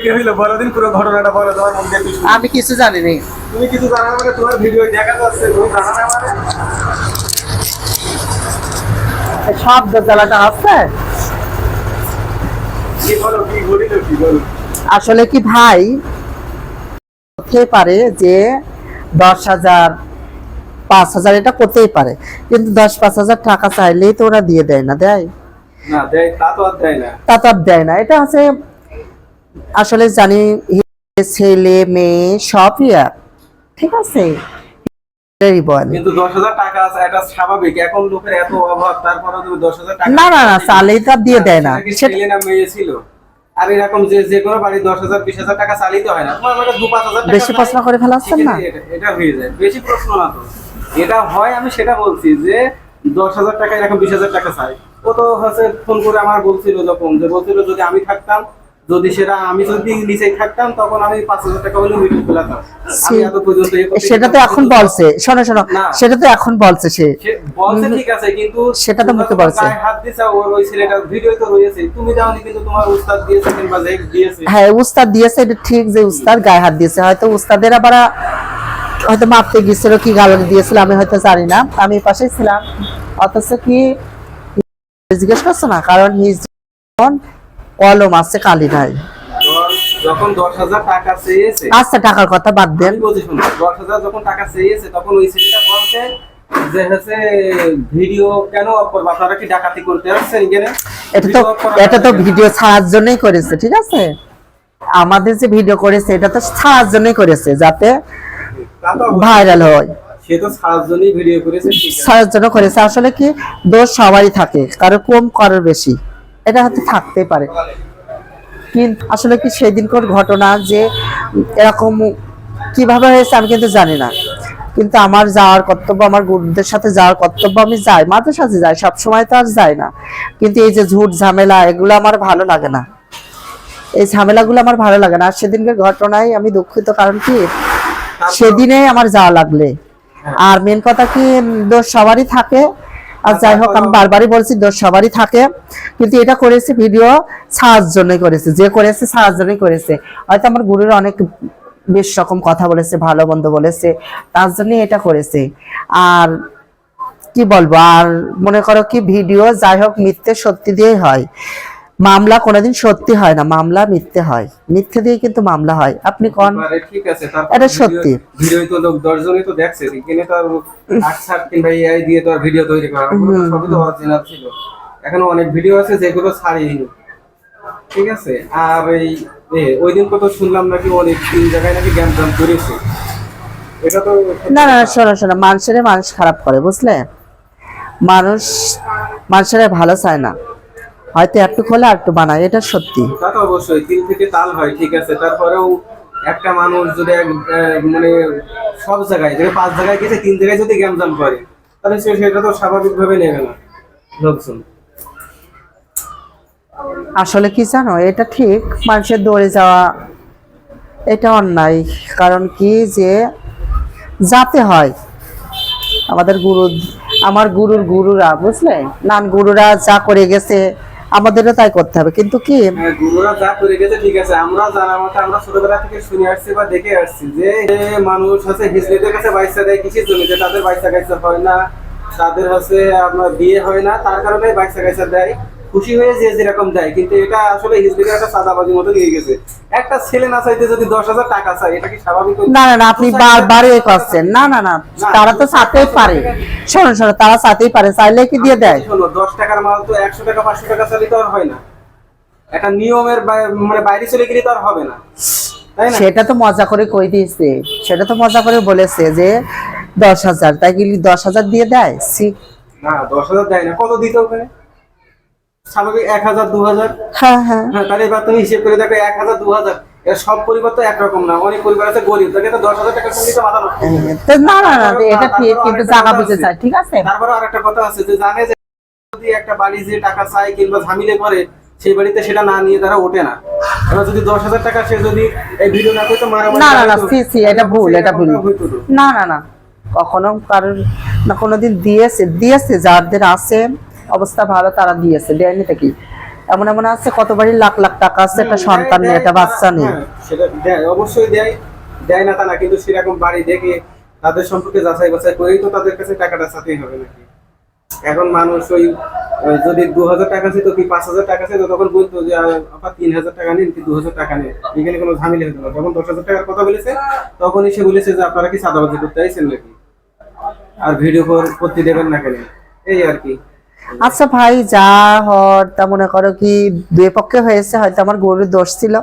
কি হইল? বড়দিন পুরো ঘটনাটা বলো তোমার মুখ আমি কিছু জানি নি তুমি কিছু জানো মানে তোমার ভিডিও দেখা যাচ্ছে তুমি জানো না মানে শব্দ জ্বালাটা আছে? কি বলো কি ঘটিল কি বলো? আসলে কি ভাই? হতে পারে যে দশ হাজার পাঁচ হাজার এটা করতেই পারে। কিন্তু দশ পাঁচ হাজার টাকা চাইলেই তো ওরা দিয়ে দেয় না দেয়? না দেয় তা তো আর দেয় না। তা তো আর দেয় না। এটা হচ্ছে আসলে জানি ছেলে মেয়ে সবই ঠিক আছে? কিন্তু টাকা এটা স্বাভাবিক। এখন লোকের এত অভাব তারপরে তুমি টাকা না না না চালেই দিয়ে দেয় না। সেটা কি সেটা ছেলে না মেয়ে ছিল? আর এরকম যে যে কোনো বাড়ি দশ হাজার বিশ হাজার টাকা চালিতে হয় না। তোমার দু পাঁচ হাজার বেশি প্রশ্ন করে না? এটা- এটা হয়ে যায়। বেশি প্রশ্ন না তো। এটা হয় আমি সেটা বলছি যে দশ হাজার টাকা এরকম বিশ হাজার টাকা চাই। ও তো হচ্ছে ফোন করে আমার বলছিল যখন যে বলছিল যদি আমি থাকতাম যদি সেটা আমি যদি নিচে থাকতাম তখন আমি পাঁচ হাজার টাকা মিটিং সেটা তো এখন বলছে। শোনো শোনো। সেটা তো এখন বলছে সে। বলছে ঠিক আছে কিন্তু সেটা তো মুখে বলছে। হাত দিছে ওর ওই ছেলেটার ভিডিও তো রয়েছে। তুমি কিন্তু তোমার উস্তাদ দিয়েছে কিংবা যে দিয়েছে? হ্যাঁ উস্তাদ দিয়েছে এটা ঠিক যে উস্তাদ গায়ে হাত দিয়েছে। হয়তো উস্তাদের আবার হয়তো মাপতে গিয়েছিল কি গাল দিয়েছিল আমি হয়তো জানি না। আমি পাশেই ছিলাম। অথচ কি জিজ্ঞেস করছ না? কারণ কলম আছে কালি নাই। যখন দশ হাজার টাকা চেয়েছে আচ্ছা টাকার কথা বাদ দেন। আমি বলছি শোনো, দশ হাজার যখন টাকা চেয়েছে তখন ওই ছেলেটা বলছে যে হচ্ছে ভিডিও কেন আপনারা কি ডাকাতি করতে আসছেন এখানে? এটা তো এটা তো ভিডিও ছাড়ার জন্যই করেছে ঠিক আছে? আমাদের যে ভিডিও করেছে এটা তো ছাড়ার জন্যই করেছে যাতে। ভাইরাল হয়। সে তো জন্যই ভিডিও করেছে ছাড়ার জন্য করেছে। আসলে কি দোষ সবারই থাকে কারও কম কারোর বেশি। এটা হয়তো থাকতে পারে। কিন্তু আসলে কি সেদিনকার ঘটনা যে এরকম কীভাবে হয়েছে আমি কিন্তু জানি না। কিন্তু আমার যাওয়ার কর্তব্য আমার গুরুদের সাথে যাওয়ার কর্তব্য আমি যাই মাঝে সাথে যাই সব সময় তো আর যাই না। কিন্তু এই যে ঝুট ঝামেলা এগুলো আমার ভালো লাগে না। এই ঝামেলাগুলো আমার ভালো লাগে না। আর সেদিনকার ঘটনায় আমি দুঃখিত কারণ কি? সেদিনে আমার যাওয়া লাগলে। আর মেন কথা কি দোষ সবারই থাকে। আর যাই হোক, আমি বারবারই বলছি সবারই থাকে। কিন্তু এটা করেছে ভিডিও সাহায্য জন্যই করেছে, যে করেছে সাহায্য জন্যই করেছে। হয়তো আমার গুরুর অনেক বেশ রকম কথা বলেছে, ভালো মন্দ বলেছে, তার জন্যই এটা করেছে। আর কি বলব, আর মনে করো কি, ভিডিও যাই হোক, মিথ্যে সত্যি দিয়েই হয়। মামলা কোনোদিন সত্যি হয় না মামলা মিথ্যে হয়। মিথ্যে দিয়ে কিন্তু মামলা হয়। আপনি কোন? ঠিক আছে এটা সত্যি। ভিডিও তো লোক দশজনই তো দেখছে এখানে তো আর আট সাত কিংবা এআই দিয়ে তো আর ভিডিও তৈরি করা সবই তো অরিজিনাল ছিল। এখনও অনেক ভিডিও আছে যেগুলো ছাড়িনি। ঠিক আছে? আর এই ওই দিন কত শুনলাম নাকি অনেক তিন জায়গায় নাকি জ্ঞান দান করেছে। এটা তো না না শোনো শোনো মানুষের মানুষ খারাপ করে বুঝলে? মানুষ মানুষের ভালো চায় না। হয়তো একটু খোলে আর একটু বানায় এটা সত্যি। তা তো অবশ্যই তিল থেকে তাল হয় ঠিক আছে। তারপরেও একটা মানুষ যদি এক- আহ, মানে সব জায়গায় যদি পাঁচ জায়গায় গেছে তিন জায়গায় যদি জ্ঞান করে তাহলে সে সেটা তো স্বাভাবিকভাবে নেবে না। লোকজন। আসলে কি জানো এটা ঠিক মানুষের দৌড়ে যাওয়া এটা অন্যায়। কারণ কি যে যাতে হয় আমাদের গুরু আমার গুরুর গুরুরা বুঝলে? নান গুরুরা যা করে গেছে আমাদেরও তাই করতে হবে। কিন্তু কি? হ্যাঁ, গুরুরা যা করে গেছে ঠিক আছে। আমরা জানা মতো আমরা ছোটবেলা থেকে শুনে আসছি বা দেখে আসছি যে মানুষ হচ্ছে হিজড়িদের কাছে বাইসা দেয় কিসের জন্য? যে তাদের বাইসা গাইসা হয় না তাদের হচ্ছে আপনার বিয়ে হয় না তার কারণে বাইসা গাইসা দেয়। খুশি হয়ে যে যেরকম দেয় কিন্তু এটা আসলে হিজলিদের একটা সাদাবাজির মতো দিয়ে গেছে। একটা ছেলে না চাইতে যদি দশ হাজার টাকা চাই এটা কি স্বাভাবিক না না না আপনি বারবার এ করছেন। না না না তারা তো চাতেই পারে। শোনো শোনো তারা চাতেই পারে। চাইলে কি দিয়ে দেয়? শোনো দশ টাকার মাল তো একশো টাকা পাঁচশো টাকা চাইলে তো আর হয় না। একটা নিয়মের মানে বাইরে চলে গেলে তো আর হবে না। তাই না? সেটা তো মজা করে কই দিয়েছে? সেটা তো মজা করে বলেছে যে দশ হাজার। তাই কি দশ হাজার দিয়ে দেয়? সি না দশ হাজার দেয় না। কত দিতে ওখানে? স্বাভাবিক এক হাজার দু হাজার? হ্যাঁ হ্যাঁ। হ্যাঁ তাহলে এবার তুমি হিসেব করে দেখো এক হাজার দু হাজার। সব পরিবার তো একরকম না। অনেক পরিবার আছে গরিব। তাকে দশ হাজার টাকা সঙ্গে মাথা নষ্ট করে দেয়। তো না না না এটা ঠিক কিন্তু জায়গা বুঝে যায় ঠিক আছে? তারপরে আর একটা কথা আছে যে জানে যে যদি একটা বাড়ি যে টাকা চায় কিংবা ঝামিলে করে সেই বাড়িতে সেটা না নিয়ে তারা ওঠে না। এবার যদি দশ হাজার টাকা সে যদি এই ভিডিও না করতো মারা না না না সি সি এটা ভুল এটা ভুল। না না না। কখনো কারোর না কোনোদিন দিয়েছে দিয়েছে যাদের আছে অবস্থা ভালো তারা দিয়েছে দেয়নি তো কি? এমন এমন আছে কত বাড়ি লাখ লাখ টাকা আছে একটা সন্তান নেই একটা বাচ্চা নেই হ্যাঁ, সেটা অবশ্যই দেয় দেয় না তা না কিন্তু সেরকম বাড়ি দেখে তাদের সম্পর্কে যাচাই বাছাই করেই তো তাদের কাছে টাকাটা চাতেই হবে নাকি? এখন মানুষ ওই যদি দু হাজার টাকা ছিল কি পাঁচ হাজার টাকা ছিল তখন বলতো যে আপনার তিন হাজার টাকা নিন কি দু হাজার টাকা নিন। এখানে কোনো ঝামেলা হতো না। যখন দশ হাজার টাকার কথা বলেছে তখনই সে বলেছে যে আপনারা কি চাঁদাবাজি করতে আইছেন নাকি? আর ভিডিও করতে দেবেন না কেন? এই আর কি। আচ্ছা ভাই, যা হর তা মনে করো কি দুই পক্ষে হয়েছে, হয়তো আমার গরুর দোষ ছিল।